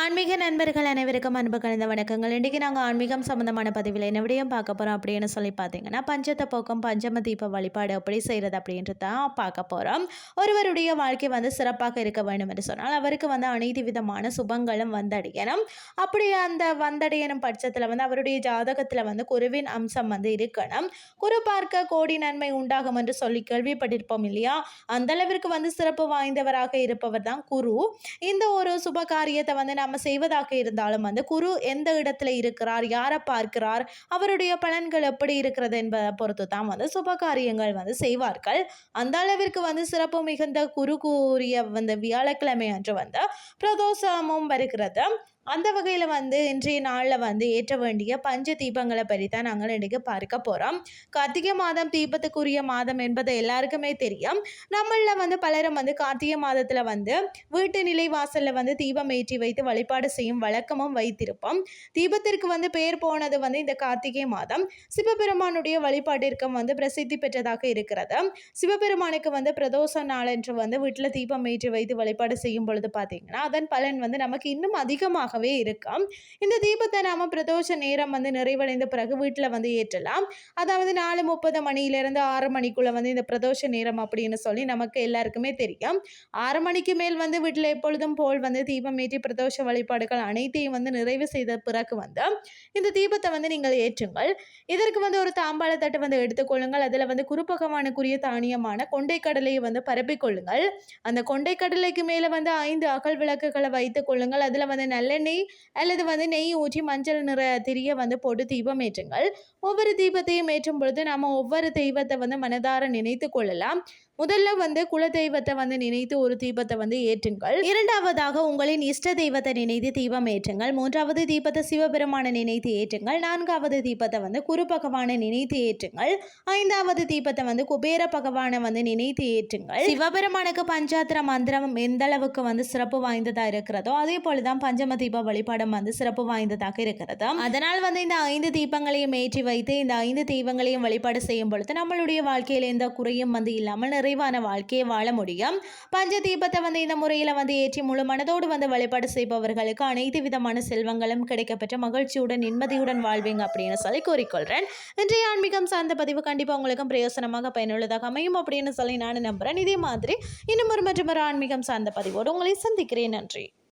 ஆன்மீக நண்பர்கள் அனைவருக்கும் அன்பு கலந்த வணக்கங்கள். இன்றைக்கி நாங்கள் ஆன்மீகம் சம்மந்தமான பதிவில் என்ன விடையும் பார்க்க போகிறோம் அப்படின்னு சொல்லி பார்த்தீங்கன்னா பஞ்சத்தை போக்கம் பஞ்சம தீப வழிபாடு எப்படி செய்கிறது அப்படின்றது தான் பார்க்க போகிறோம் ஒருவருடைய வாழ்க்கை வந்து சிறப்பாக இருக்க வேண்டும் என்று சொன்னால் அவருக்கு வந்து அனைத்து விதமான சுபங்களும் வந்தடையணும். அப்படி அந்த வந்தடையணும் பட்சத்தில் வந்து அவருடைய ஜாதகத்தில் வந்து குருவின் அம்சம் வந்து இருக்கணும். குரு பார்க்க கோடி நன்மை உண்டாகும் என்று சொல்லி கேள்விப்பட்டிருப்போம் இல்லையா? அந்தளவிற்கு வந்து சிறப்பு வாய்ந்தவராக இருப்பவர் தான் குரு. இந்த ஒரு சுப காரியத்தை வந்து நம்ம செய்வதாக இருந்தாலும் வந்து குரு எந்த இடத்துல இருக்கிறார் யாரை பார்க்கிறார் அவருடைய பலன்கள் எப்படி இருக்கிறது என்பதை பொறுத்து தான் வந்து சுப காரியங்கள் வந்து செய்வார்கள். அந்த அளவிற்கு வந்து சிறப்பு மிகுந்த குரு கூறிய வந்து வியாழக்கிழமை அன்று வந்து பிரதோஷமும் வருகிறது. அந்த வகையில் வந்து இன்றைய நாளில் வந்து ஏற்ற வேண்டிய பஞ்ச தீபங்களை பற்றி தான் நாங்கள் இன்றைக்கு பார்க்க போகிறோம் கார்த்திகை மாதம் தீபத்துக்குரிய மாதம் என்பது எல்லாருக்குமே தெரியும். நம்மளில் வந்து பலரும் வந்து கார்த்திகை மாதத்தில் வந்து வீட்டு நிலை வாசலில் வந்து தீபம் ஏற்றி வைத்து வழிபாடு செய்யும் வழக்கமும் வைத்திருப்போம். தீபத்திற்கு வந்து பெயர் போனது வந்து இந்த கார்த்திகை மாதம். சிவபெருமானுடைய வழிபாட்டிற்கும் வந்து பிரசித்தி பெற்றதாக இருக்கிறது. சிவபெருமானுக்கு வந்து பிரதோஷ நாளன்று வந்து வீட்டில் தீபம் ஏற்றி வைத்து வழிபாடு செய்யும் பொழுது பார்த்தீங்கன்னா அதன் பலன் வந்து நமக்கு இன்னும் அதிகமாகவே இருக்கும். இந்த தீபத்தை நாம பிரதோஷ நேரம் வந்து நிறைவடைந்த பிறகு வீட்டில் வந்து ஏற்றலாம். அதாவது நாலு முப்பது மணியிலிருந்து ஆறு மணிக்குள்ளே வந்து இந்த பிரதோஷ நேரம் அப்படின்னு சொல்லி நமக்கு எல்லாருக்குமே தெரியும். ஆறு மணிக்கு மேல் வந்து வீட்டில் எப்பொழுதும் போல் வந்து தீபம் ஏற்றி பிரதோஷ வழிபாடுகள் அனைத்தையும் வந்து நிறைவு செய்த பிறகு வந்து இந்த தீபத்தை வந்து நீங்கள் ஏற்றுங்கள். இதற்கு வந்து ஒரு தாம்பாள தட்டு வந்து எடுத்துக்கொள்ளுங்கள் அதில் வந்து குருபகவானுக்குரிய தானியமான கொண்டை கடலையை வந்து பரப்பிக்கொள்ளுங்கள் அந்த கொண்டை கடலைக்கு மேலே வந்து ஐந்து அகல் விளக்குகளை வைத்துக் கொள்ளுங்கள். அதில் வந்து நல்லெண்ணெய் அல்லது வந்து நெய் ஊற்றி மஞ்சள் நிற திரிய வந்து போட்டு தீபம் ஏற்றுங்கள். ஒவ்வொரு தீபத்தையும் ஏற்றும் பொழுது நாம் ஒவ்வொரு தெய்வத்தை வந்து மனதார நினைத்து கொள்ளலாம். முதல்ல வந்து குல தெய்வத்தை வந்து நினைத்து ஒரு தீபத்தை வந்து ஏற்றுங்கள். இரண்டாவதாக உங்களின் இஷ்ட தெய்வத்தை நினைத்து தீபம் ஏற்றுங்கள். மூன்றாவது தீபத்தை சிவபெருமானை நினைத்து ஏற்றுங்கள். நான்காவது தீபத்தை வந்து குரு பகவானை நினைத்து ஏற்றுங்கள். ஐந்தாவது தீபத்தை வந்து குபேர பகவானை வந்து நினைத்து ஏற்றுங்கள். சிவபெருமானுக்கு பஞ்சாத்திர மந்திரம் எந்த அளவுக்கு வந்து சிறப்பு வாய்ந்ததா இருக்கிறதோ அதே போலதான் பஞ்சம தீப வழிபாடம் வந்து சிறப்பு வாய்ந்ததாக இருக்கிறது. அதனால் வந்து இந்த ஐந்து தீபங்களையும் ஏற்றி வைத்து இந்த ஐந்து தெய்வங்களையும் வழிபாடு செய்யும் பொழுது நம்மளுடைய வாழ்க்கையில் எந்த குறையும் வந்து இல்லாமல் நிறைவான வாழ்க்கையை வாழ முடியும். பஞ்ச தீபத்தை வந்து இந்த முறையில் வந்து ஏற்றி முழு மனதோடு வந்து வழிபாடு செய்பவர்களுக்கு அனைத்து விதமான செல்வங்களும் கிடைக்கப்பெற்ற மகிழ்ச்சியுடன் நிம்மதியுடன் வாழ்வீங்க அப்படின்னு சொல்லி கூறிக்கொள்கிறேன் இன்றைய ஆன்மீகம் சார்ந்த பதிவு கண்டிப்பாக உங்களுக்கும் பிரயோசனமாக பயனுள்ளதாக அமையும் அப்படின்னு சொல்லி நான் நம்புகிறேன் இதே மாதிரி இன்னும் ஒரு மற்றும் ஒரு ஆன்மீகம் சார்ந்த பதிவோடு உங்களை சந்திக்கிறேன். நன்றி.